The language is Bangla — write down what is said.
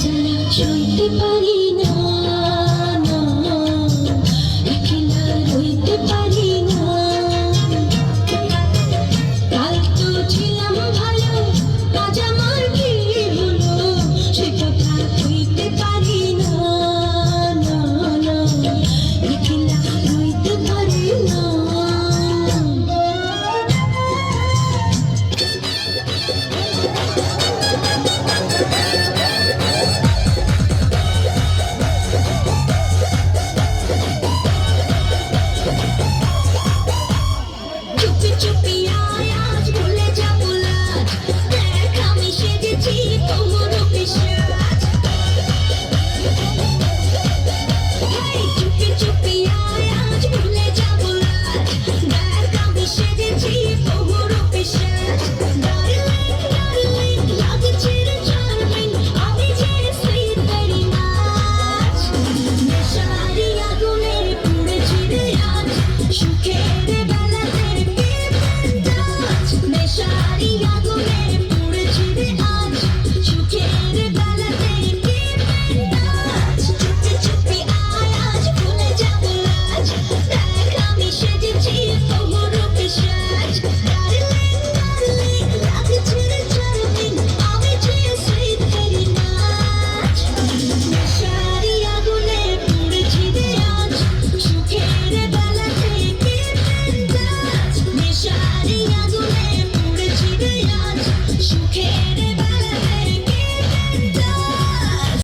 ছাড়া সইতে পারি না Yeah.